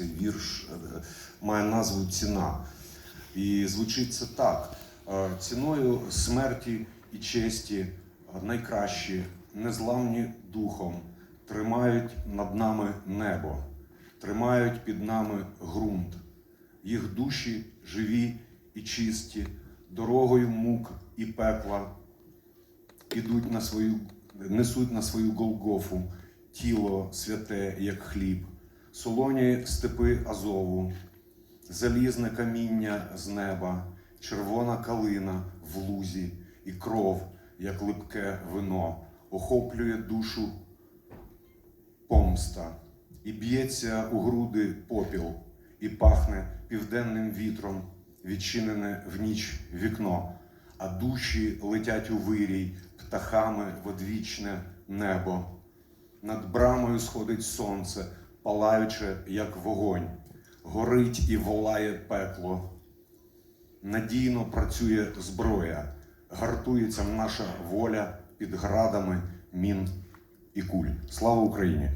цей вірш е, має назву Ціна. І звучить це так: Е, ціною смерті і честі е, найкращі, незламні духом, тримають над нами небо, тримають під нами ґрунт. Їх душі живі і чисті, дорогою мук і пекла ідуть на свою, несуть на свою Голгофу тіло святе, як хліб, солоні степи Азову, залізне каміння з неба, червона калина в лузі, і кров, як липке вино, охоплює душу помста, і б'ється у груди попіл, і пахне південним вітром, відчинене в ніч вікно, а душі летять у вирій птахами в одвічне небо. Над брамою сходить сонце, палаюче, як вогонь, горить і волає пекло. Надійно працює зброя, гартується наша воля під градами мін і куль. Слава Україні!